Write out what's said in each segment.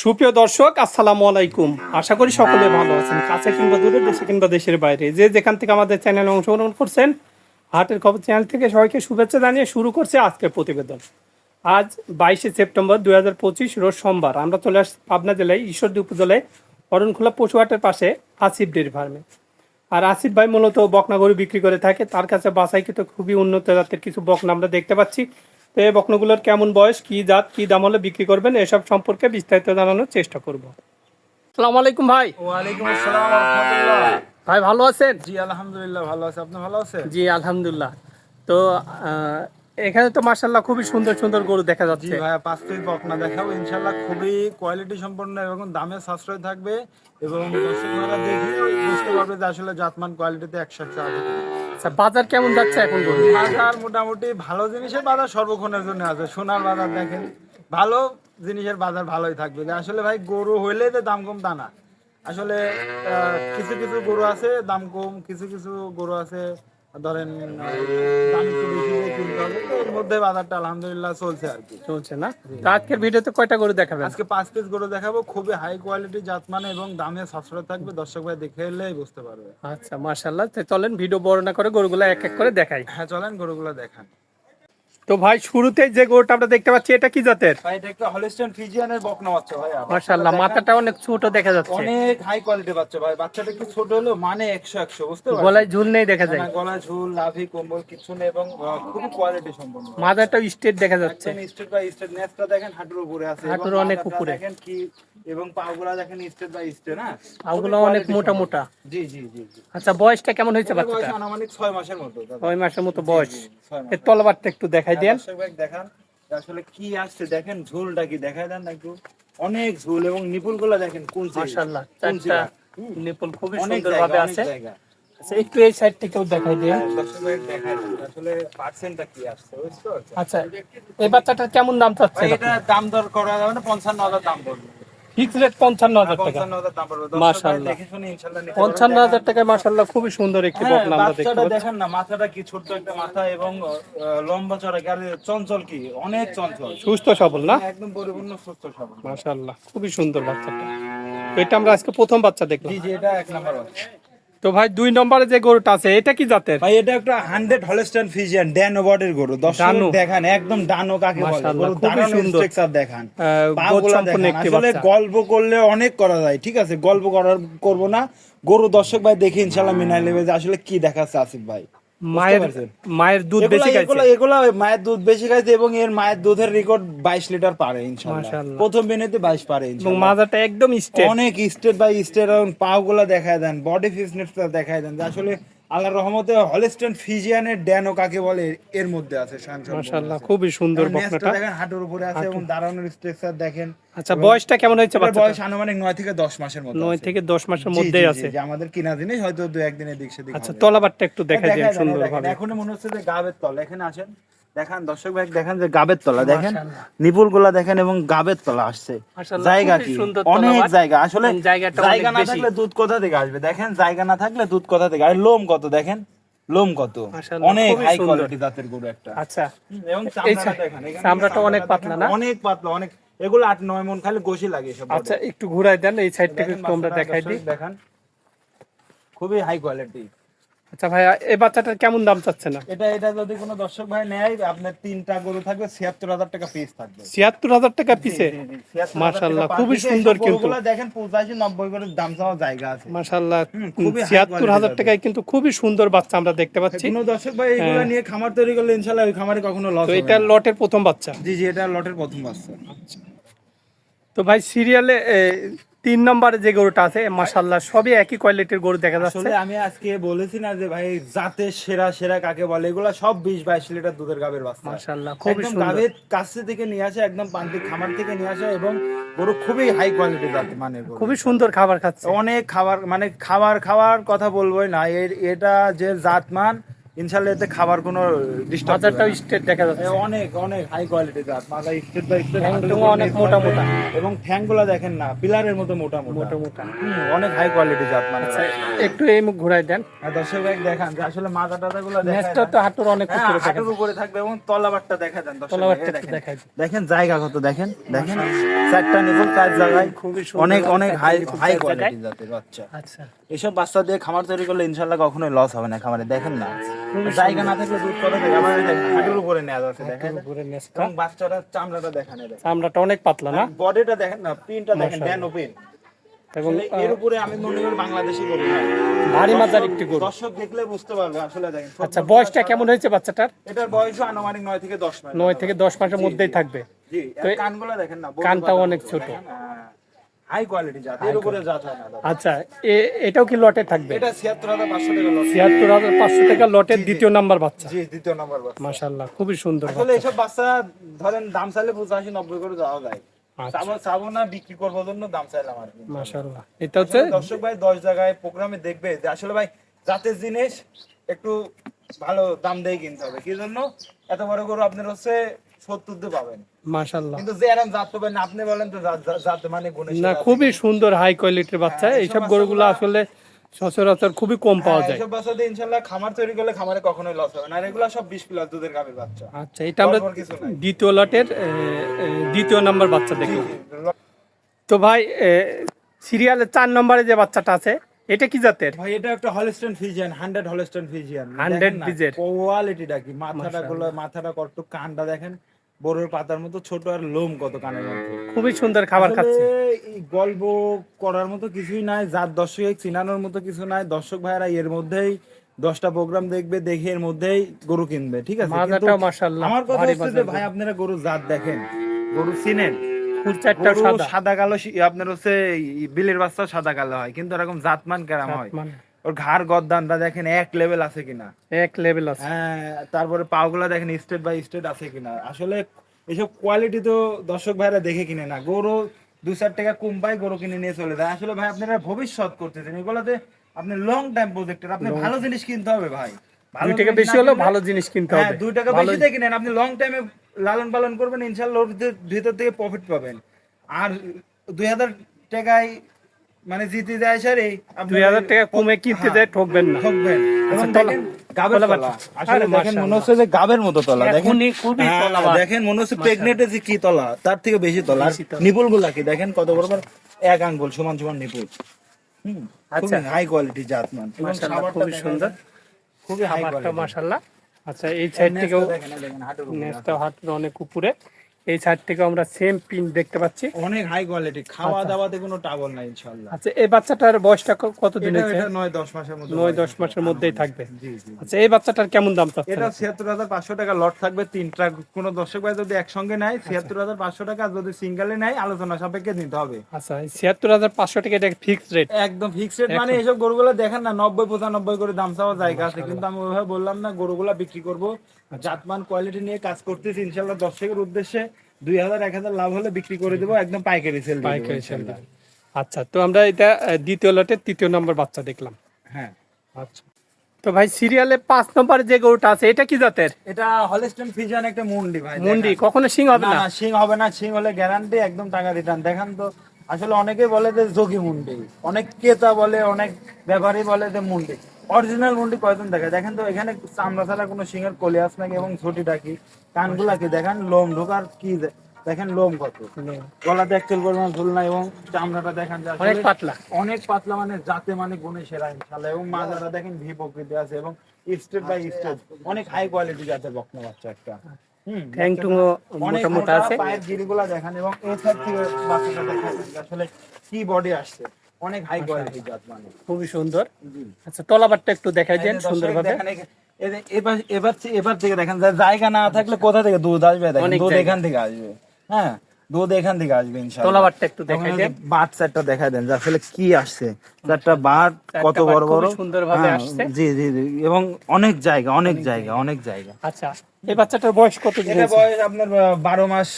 সুপ্রিয় দর্শক, আসসালামু আলাইকুম। আশা করি সকলে ভালো আছেন, কাছে কিংবা দূরে, দেশে কিংবা দেশের বাইরে। যে যেখান থেকে আমাদের চ্যানেলে অংশগ্রহণ করছেন, হাটের খবর চ্যানেল থেকে সবাইকে শুভেচ্ছা জানিয়ে শুরু করছে আজকের প্রতিবেদন। আজ বাইশে সেপ্টেম্বর দুই হাজার পঁচিশ রোজ সোমবার। আমরা চলে আসছি পাবনা জেলায়, ঈশ্বরদী উপজেলায়, অরণখোলা পশুহাটের পাশে আসিফ ডেয়ারি ফার্মে। আর আসিফ ভাই মূলত বকনা গরু বিক্রি করে থাকে। তার কাছে বাসাইকৃত খুবই উন্নত জাতের কিছু বকনা আমরা দেখতে পাচ্ছি। তো এই বকনাগুলোর কেমন বয়স কি জাত কি দাম হলে বিক্রি করবেন এসব সম্পর্কে বিস্তারিত জানানোর চেষ্টা করব। সালাম আলাইকুম ভাই। ওয়ালাইকুম আসসালাম ভাই ভালো আছেন? জি আলহামদুলিল্লাহ ভালো আছে। আপনি ভালো আছেন? জি আলহামদুলিল্লাহ। তো আহ, এখানে তো মার্শাল্লাহ খুবই সুন্দর সুন্দর গরু দেখা যাচ্ছে। জি ভাইয়া পাঁচ পিস বকনা দেখাবো। ইনশাল্লাহ খুবই কোয়ালিটি সম্পন্ন এবং দামে সাশ্রয় থাকবে এবং দর্শকরা দেখে বুঝতে পারবে যে আসলে জাতমান কোয়ালিটিতে একসাথে আছে বাজার কেমন যাচ্ছে এখন বাজার মোটামুটি ভালো জিনিসের বাজার সর্বক্ষণের জন্য আছে। সোনার বাজার দেখেন, ভালো জিনিসের বাজার ভালোই থাকবে। আসলে ভাই, গরু হইলে যে দাম কম তা না। আসলে কিছু কিছু গরু আছে, দাম কম, কিছু কিছু গরু আছে ধরেন এর মধ্যে বাজারটা আলহামদুলিল্লাহ চলছে আর কি। চলছে না? তো আজকের ভিডিওতে কয়টা গরু দেখাবেন? আজকে পাঁচ পিস গরু দেখাবো। খুবই হাই কোয়ালিটি জাতমানে এবং দামে সাশ্রয় থাকবে। দর্শক ভাই দেখে এলেই বুঝতে পারবে। আচ্ছা মার্শাল্লাহ চলেন ভিডিও বর্ণনা করে গরুগুলো এক এক করে দেখাই। হ্যাঁ চলেন গরুগুলো দেখান। তো ভাই শুরুতেই যে গরুটা আমরা দেখতে পাচ্ছি এটা কি জাতের? ভাই এটা একটা হলিস্টান ফিজিয়ানের বকনা বাচ্চা ভাই মার্শাল্লাহ মাথাটা অনেক ছোট দেখা যাচ্ছে। অনেক হাই কোয়ালিটি বাচ্চা ভাই বাচ্চাটা একটু ছোট হলো মানে একশো একশো বুঝতে পারছেন? গলায় ঝুল নেই দেখা যায়। গলায় ঝুল লাভি কম্বল কিছু নেই এবং খুবই কোয়ালিটি সম্পন্ন। মাথাটা স্টেট দেখা যাচ্ছে। একদম স্টেট বাই স্টেট নেটটা দেখেন হাঁটুর উপরে আছে। হাঁটুর অনেক উপরে। দেখেন কি এবং পাগুলা দেখেন স্টেট বাই স্টেট না পাগুলো অনেক মোটা মোটা। জি জি জি আচ্ছা বয়সটা কেমন হয়েছে বয়স আনুমানিক ছয় মাসের মতো দাদা। ছয় মাসের মতো বয়স। এর তলবারটা একটু দেখাই দেন। দেখান। আসলে কি আসছে দেখেন ঝুলটা কি দেখাই দেন একটু। অনেক ঝুল এবং নিপুলগুলা দেখেন কোন? মার্শাল্লাহ চারটা নিপুল খুবই অনেক সুন্দর ভাবে আছে। আচ্ছা একটু এই সাইড থেকেও দেখাই দেন। হ্যাঁ, আসলে পার্সেন্টটা কি আসছে পারছেন? আচ্ছা এই বাচ্চাটার কেমন দাম চাচ্ছে এটা দাম দর করা যাবে না পঞ্চান্ন হাজার দাম পড়বে ফিক্স রেট পঞ্চান্ন হাজার টাকা। পঞ্চান্ন হাজার টাকায় খুবই সুন্দর একটি হ্যাঁ, বকনা আমরা দেখতে পাচ্ছি। দেখেন না মাথাটা কি ছোট্ট একটা মাথা এবং লম্বা চড়া চঞ্চল কি? অনেক চঞ্চল। সুস্থ সবল না? একদম পরিপূর্ণ সুস্থ সবল। মাশাল্লাহ খুবই সুন্দর বাচ্চাটা। এটা আমরা আজকে প্রথম বাচ্চা দেখলাম। জি জি এটা এক নাম্বার বাচ্চা। তো ভাই দুই নম্বরে যে গরুটা আছে এটা কি জাতের? ভাই এটা একটা হান্ড্রেড হলস্টাইন ফিজিয়ান ড্যানো বর্ডের গরু। দর্শক দেখান একদম ডানো কাকে বলে? দারুণ সুন্দর। স্ট্রাকচার দেখান। আসলে গল্প করলে অনেক করা যায় ঠিক আছে? গল্প করার করব না। গরু দর্শক ভাই দেখে ইনশাআল্লাহ মিনাই যে আসলে কি দেখাচ্ছে আসিফ ভাই। মায়ের মায়ের দুধ বেশি খাইছে। এগুলা- এগুলা মায়ের দুধ বেশি খাইছে এবং এর মায়ের দুধের রেকর্ড বাইশ লিটার পারে ইনশাআল্লাহ। প্রথম বিনেতে বাইশ পারে এবং ইনশাআল্লাহ। মাজাটা একদম স্টেট অনেক স্টেট বাই স্টেট এবং পাও গুলা দেখায় দেন বডি ফিটনেসটা দেখায় দেন। আসলে আল্লাহর রহমতে হলিস্টন ফিজিয়ানের ড্যানো কাকে বলে? এর মধ্যে আছে মাশাআল্লাহ খুবই সুন্দর এবং বকনাটা। দেখেন হাঁটুর উপরে আছে এবং দাঁড়ানোর স্ট্রাকচার দেখেন। আচ্ছা বয়সটা কেমন হয়েছে বাচ্চাটা বয়স আনুমানিক নয় থেকে দশ মাসের মধ্যে নয় থেকে দশ মাসের মধ্যেই আছে। যে আমাদের কিনা জিনিস হয়তো দু একদিনের দিক সেদিক আচ্ছা তলাবারটা একটু দেখাই যায় দেন দেন, সুন্দর দেখেন, ভাবে এখন মনে হচ্ছে যে গাবের তলা এখানে আসেন। দেখান দর্শক ভাই দেখেন যে গাবের তলা দেখেন। নিপুলগুলা দেখেন এবং গাবের তলা আসছে। জায়গা কি? অনেক জায়গা। আসলে জায়গা না থাকলে দুধ কোথা থেকে আসবে? দেখেন জায়গা না থাকলে দুধ কোথা থেকে? আর লোম কত দেখেন? লোম কত? অনেক হাই কোয়ালিটি জাতের গরু একটা। আচ্ছা এবং চামড়াটা দেখেন চামড়াটা অনেক পাতলা না? অনেক পাতলা অনেক এগুলো আট নয় মন খালি গোশি লাগে সব আচ্ছা একটু ঘুরাই দেন এই সাইড থেকে একটু দেখাই দিই। দেখান। খুবই হাই কোয়ালিটি আচ্ছা ভাইয়া এই বাচ্চাটার কেমন দাম চাচ্ছে না? এটা এটা যদি কোনো দর্শক ভাই নেয় আপনার তিনটা গরু থাকবে ছিয়াত্তর হাজার টাকা পিস থাকবে। ছিয়াত্তর হাজার টাকা পিছে মাশাআল্লাহ, খুবই সুন্দর কিন্তু। দেখেন পঁচাশি নব্বই করে দাম চাওয়ার জায়গা আছে। মাশাল্লাহ ছিয়াত্তর হাজার টাকায় কিন্তু খুবই সুন্দর বাচ্চা আমরা দেখতে পাচ্ছি। কোনো দর্শক ভাই এগুলো নিয়ে খামার তৈরি করলে ইনশাল্লাহ ওই খামারে কখনো লস তো এটা লটের প্রথম বাচ্চা? জি জি এটা লটের প্রথম বাচ্চা। তো ভাই সিরিয়ালে তিন নম্বরে যে গরুটা আছে মাশাল্লাহ সবই একই কোয়ালিটির গরু দেখা যাচ্ছে। আসলে আমি আজকে বলেছি না যে ভাই জাতের সেরা সেরা কাকে বলে এগুলা সব বিশ বাইশ লিটার দুধের গাবের বাচ্চা। মাশাল্লাহ খুবই সুন্দর। গাবের কাছে থেকে নিয়ে আসে একদম প্রান্তিক খামার থেকে নিয়ে আসে এবং গরু খুবই হাই কোয়ালিটি জাত মানে খুবই সুন্দর খাবার খাচ্ছে। অনেক খাবার মানে খাবার খাওয়ার কথা বলবোই না এর এটা যে জাতমান ইনশাল্লাহ এতে খাবার কোনো ডিস্টার্ব বাজারটাও স্টেট দেখা যাচ্ছে। অনেক অনেক হাই কোয়ালিটি জাত মাথা স্টেট বাই স্টেট অনেক মোটা মোটা। এবং ঠ্যাংগুলা দেখেন না পিলারের মতো মোটা মোটা। মোটা মোটা। অনেক হাই কোয়ালিটি জাত মানে। আচ্ছা একটু এই মুখ ঘুরাই দেন। দর্শক ভাই দেখান যে আসলে মাথা টাথা গুলো দেখায় তো হাঁটুর অনেক হ্যাঁ, উপরে থাকে। হাঁটুর উপরে থাকবে এবং তলাবারটা দেখা দেন দর্শক দেখেন। দেখাই দেখেন জায়গা কত দেখেন দেখেন। চারটা নিপুল চার জায়গায় খুবই অনেক অনেক হাই হাই কোয়ালিটি জায়গায়। জাতের বাচ্চা। আচ্ছা। এসব বাচ্চা দিয়ে খামার তৈরি করলে ইনশাল্লাহ কখনোই লস হবে না খামারে দেখেন না। জায়গা না থাকলে দুধ কত থেকে আমার হাঁটুর উপরে নেওয়া যাচ্ছে দেখেন। উপরে এবং বাচ্চাটার চামড়াটা দেখেন চামড়াটা অনেক পাতলা না? বডিটা দেখেন না প্রিন্টটা দেখেন। ড্যান এবং এর উপরে আমি মনে করি বাংলাদেশি গরু ভারী মাজার একটি গরু। দর্শক দেখলে বুঝতে পারবে আসলে দেখেন আচ্ছা বয়সটা কেমন হয়েছে বাচ্চাটার? এটার বয়স আনুমানিক নয় থেকে দশ মাস। নয় থেকে দশ মাসের মধ্যেই থাকবে। জি কানগুলো দেখেন না কানটাও অনেক ছোট। হাই কোয়ালিটি জাত এর উপরে জাত হয় না আচ্ছা এটাও কি লটে থাকবে? এটা টাকা পাঁচশো টাকা লটের দ্বিতীয় নাম্বার বাচ্চা। জি দ্বিতীয় নম্বর বাচ্চা। মাশাল্লাহ খুবই সুন্দর আসলে এসব বাচ্চা ধরেন দাম চাইলে পঁচাশি নব্বই করে যাওয়া যায়। আচ্ছা। বিক্রি জন্য দাম চাইলাম আর এটা হচ্ছে দর্শক ভাই দশ জায়গায় প্রোগ্রামে দেখবে যে আসলে ভাই জাতের জিনিস একটু ভালো দাম দিয়ে কিনতে হবে। কি জন্য? এত বড় গরু আপনার হচ্ছে সত্তর পাবেন। মাশাল্লাহ কিন্তু যে এরকম জাত পাবেন আপনি বলেন তো জাত- মানে না খুবই সুন্দর হাই কোয়ালিটির বাচ্চা। হ্যাঁ, এইসব গরুগুলো আসলে সচরাচর খুবই কম পাওয়া যায়। বাচ্চা দিয়ে ইনশাল্লাহ খামার তৈরি করলে খামারে কখনোই লস হবে না। আর এগুলো সব বিশ প্লাস দুধের গাভীর বাচ্চা। আচ্ছা এটা আমরা। দ্বিতীয় লটের দ্বিতীয় নাম্বার বাচ্চা দেখলাম তো ভাই সিরিয়ালের চার নম্বরে যে বাচ্চাটা আছে এটা কি জাতের? ভাই এটা একটা Holstein Friesian hundred Holstein Friesian 100 বীজের। কোয়ালিটিটা কি? মাথাটা গুলো মাথাটা কত কানটা দেখেন। বড়ের পাতার মতো ছোট আর লোম কত কানের খুবই সুন্দর খাবার খাচ্ছে। এই গল্প করার মতো কিছুই নাই যার দর্শক চিনানোর মতো কিছু নাই। দর্শক ভাইরা এর মধ্যেই দশটা প্রোগ্রাম দেখবে দেখে এর মধ্যেই গরু কিনবে ঠিক আছে? আমার কথা হচ্ছে যে ভাই আপনারা গরু জাত দেখেন। গরু চিনেন? সাদা। কালো আপনার হচ্ছে বিলের বাচ্চা সাদা কালো হয়। কিন্তু এরকম জাতমান কেরাম হয়। ওর ঘাড় গদ্দানটা দেখেন এক লেভেল আছে কিনা। এক লেভেল আছে। হ্যাঁ তারপরে পাগুলা দেখেন স্টেট বাই স্টেট আছে কিনা। আসলে এসব কোয়ালিটি তো দর্শক ভাইরা দেখে কিনে না। গরু দু চার টাকা কম পায় গরু কিনে নিয়ে চলে যায়। আসলে ভাই আপনারা ভবিষ্যৎ করতেছেন। এগুলোতে আপনি লং টাইম প্রজেক্টের আপনি ভালো জিনিস কিনতে হবে ভাই। দুই টাকা বেশি হলেও ভালো জিনিস কিনতে হ্যাঁ হবে। দুই টাকা বেশি দিয়ে কিনেন। আপনি লং টাইমে লালন পালন করবেন ইনশাল্লাহ ভিতর থেকে প্রফিট পাবেন। আর দুই হাজার টাকায় মানে জিতে যায় দুই হাজার টাকা কমে কিনতে যায় ঠকবেন না। ঠকবেন। আচ্ছা, গাবের। মনে মতো তলা দেখেন? হ্যাঁ, তলা বাস। দেখেন মনে হচ্ছে প্রেগনেন্টে যে কি তলা তার থেকে বেশি তলা। নিপুলগুলা কি? দেখেন কত বড় এক আঙ্গুল সমান সমান নিপুল। হুম আচ্ছা। হাই কোয়ালিটি মাশাআল্লাহ, খাবারটা খুবই সুন্দর। খুবই হাই কোয়ালিটি আচ্ছা এই সাইড থেকেও দেখেন দেখেন হাটের অনেক উপরে। এই সাইড থেকে আমরা সেম পিন দেখতে পাচ্ছি। অনেক হাই কোয়ালিটি খাওয়া দাওয়াতে কোনো টাবল নাই ইনশাআল্লাহ। আচ্ছা এই বাচ্চাটার বয়সটা ক- কতদিন এটা হয়েছে? এটা নয় দশ মাসের মধ্যে নয় দশ মাসের মধ্যেই থাকবে। আচ্ছা এই বাচ্চাটার কেমন দাম চাচ্ছেন? এটা ছিয়াত্তর হাজার পাঁচশো টাকা লট থাকবে তিনটা। কোন দর্শক ভাই যদি একসঙ্গে নেয় ছিয়াত্তর হাজার পাঁচশো টাকা আর যদি সিঙ্গেলে নেয় আলোচনা সাপেক্ষে নিতে হবে। আচ্ছা ছিয়াত্তর হাজার পাঁচশো টাকা এটা ফিক্সড রেট একদম ফিক্সড রেট মানে এইসব গরুগুলো দেখেন না নব্বই পঁচানব্বই করে দাম চাওয়া জায়গা আছে। কিন্তু আমি ওইভাবে বললাম না গরুগুলা বিক্রি করব। জাতমান কোয়ালিটি নিয়ে কাজ করতেছি ইনশাল্লাহ দর্শকের উদ্দেশ্যে। দুই হাজার এক হাজার লাভ হলে বিক্রি করে দেবো একদম পাইকারি সেল পাইকারি সেল আচ্ছা তো আমরা এটা দ্বিতীয় লটের তৃতীয় নম্বর বাচ্চা দেখলাম। হ্যাঁ। আচ্ছা। তো ভাই সিরিয়ালে পাঁচ নম্বরে যে গরুটা আছে এটা কি জাতের? এটা হলিস্টন ফিজান একটা মুন্ডি ভাই মুন্ডি কখনো সিং হবে না সিং হবে না সিং হলে গ্যারান্টি একদম টাকা রিটার্ন দেখেন তো আসলে অনেকে বলে যে যোগী মুন্ডি। অনেক ক্রেতা বলে অনেক ব্যাপারী বলে যে মুন্ডি। অরিজিনাল মুন্ডি কয়জন দেখে? দেখেন তো এখানে চামড়া ছাড়া কোনো সিংহের কলিয়াস নাকি এবং ছুটিটা কি? কানগুলা কি দেখেন লোম ঢোকার কি দেখেন লোম কত। গলাতে পরিমাণ ঝুল নাই এবং চামড়াটা দেখেন অনেক পাতলা। অনেক পাতলা মানে জাতে মানে গুণে সেরা ইনশাল্লাহ এবং মাজাটা দেখেন ভি প্রকৃতি আছে এবং স্টেট বাই স্টেট অনেক হাই কোয়ালিটি জাতের বকনা বাচ্চা একটা। আছে। পায়ের গিরিগুলা দেখান এবং এই সাইড থেকে বাচ্চাটা দেখান আসলে কি বডি আসছে। অনেক হাই কোয়ালিটি জাত মানে। খুবই সুন্দর। আচ্ছা তলাবারটা একটু দেখাই দেন সুন্দরভাবে। এবার এবার এবার থেকে দেখেন জায়গা না থাকলে কোথা থেকে দুধ আসবে দেখেন? দুধ এখান থেকে আসবে। হ্যাঁ দুধ এখান থেকে আসবে ইনশাআল্লাহ। তলাবারটা একটু দেখাই দেন। বাট সেটটা দেখাই দেন যে আসলে কি আসছে? চারটা বাট কত বড় বড়। সুন্দরভাবে হ্যাঁ, আসছে। জি জি জি এবং অনেক জায়গা অনেক জায়গা অনেক জায়গা। আচ্ছা এই বাচ্চাটার বয়স কত এটা বয়স আপনার আহ, বারো মাস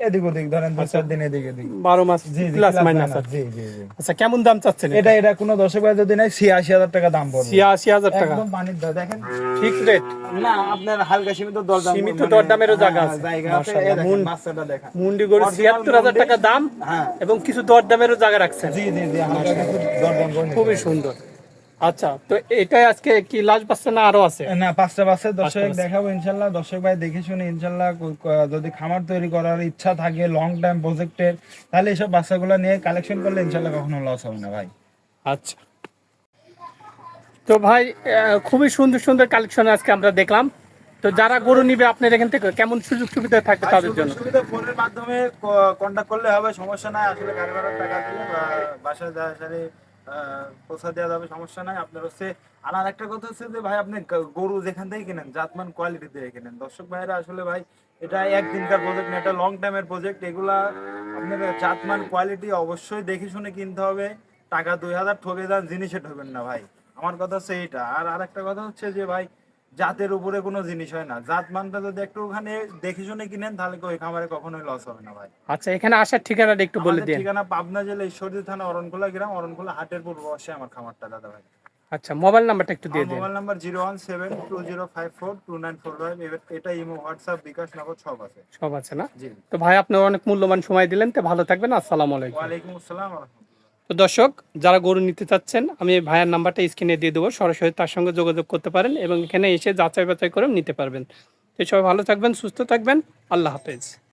এদিক ওদিক ধরেন দু চার দিন এদিক এদিক। বারো মাস প্লাস মাইনাস জি জি জি। আচ্ছা কেমন দাম চাচ্ছেন এটা এটা? কোনো দর্শক ভাই যদি নেয় ছিয়াশি হাজার টাকা দাম পড়বে। ছিয়াশি হাজার টাকা। একদম পানির দাম দেখেন। Fix rate. না আপনার হালকা সীমিত দরদাম সীমিত মানে- দরদামেরও জায়গা হ্যাঁ, আছে। জায়গা আছে এই মুন- বাচ্চাটা দেখেন। মুন্ডি গরু Original ছিয়াত্তর হাজার টাকা দাম হ্যাঁ। এবং কিছু দরদামেরও জায়গা রাখছেন। জি জি জি খুবই সুন্দর। আচ্ছা তো এটাই আজকে কি লাস্ট বাচ্চা না আরও আছে? না পাঁচটা বাচ্চা দর্শক দেখাবো ইনশাল্লাহ দর্শক ভাই দেখে শুনে ইনশাল্লাহ যদি খামার তৈরি করার ইচ্ছা থাকে লং টাইম প্রজেক্টের তাহলে বাচ্চাগুলো নিয়ে কালেকশন করলে ইনশাল্লাহ কখনো লস হবে না ভাই। আচ্ছা। তো ভাই খুবই সুন্দর সুন্দর কালেকশন আজকে আমরা দেখলাম। তো যারা গরু নিবে আপনার এখান থেকে কেমন সুযোগ সুবিধা থাকবে তাদের জন্য? সুবিধা ফোনের মাধ্যমে কন্ট্যাক্ট করলে হবে সমস্যা নাই আসলে গাড়ি টাকা বা বাসায় যা পৌঁছা দেওয়া যাবে, সমস্যা নাই। আপনার হচ্ছে, আর আর একটা কথা হচ্ছে যে ভাই, আপনি গরু যেখান থেকে কিনেন, জাতমান কোয়ালিটি দিয়ে কিনেন। দর্শক ভাইরা আসলে ভাই, এটা একদিনকার প্রজেক্ট না, এটা লং টাইমের প্রজেক্ট এগুলা আপনার জাতমান কোয়ালিটি অবশ্যই দেখে শুনে কিনতে হবে। টাকা দুই হাজার ঠকে যান, জিনিসে ঠকবেন না ভাই। আমার কথা হচ্ছে এইটা। আর আর একটা কথা হচ্ছে যে ভাই জাতের উপরে কোনো জিনিস হয় না। জাত মানটা যদি একটু ওখানে দেখে শুনে কিনেন তাহলে ওই খামারে কখনোই লস হবে না ভাই। আচ্ছা এখানে আসার ঠিকানাটা একটু বলে দিন। ঠিকানা পাবনা জেলা ঈশ্বরদী থানা অরণখোলা গ্রাম। অরণখোলা হাটের পূর্ব পাশে আমার খামারটা দাদা ভাই। আচ্ছা মোবাইল নাম্বারটা একটু দিয়ে দিন। Mobile number zero one seven two zero five four two nine four five এটা ইমো হোয়াটসঅ্যাপ বিকাশ নগদ সব আছে। সব আছে না? জি। তো ভাই আপনি অনেক মূল্যবান সময় দিলেন। তো ভালো থাকবেন। আসসালামু আলাইকুম। ওয়ালাইকুম আসসালাম ওয়া রাহমাতুল্লাহ। তো দর্শক, যারা গরু নিতে চাচ্ছেন, আমি ভাইয়ার নাম্বারটা স্ক্রিনে দিয়ে দেবো। সরাসরি তার সঙ্গে যোগাযোগ করতে পারেন এবং এখানে এসে যাচাই বাছাই করেও নিতে পারবেন। তো সবাই ভালো থাকবেন, সুস্থ থাকবেন। আল্লাহ হাফেজ।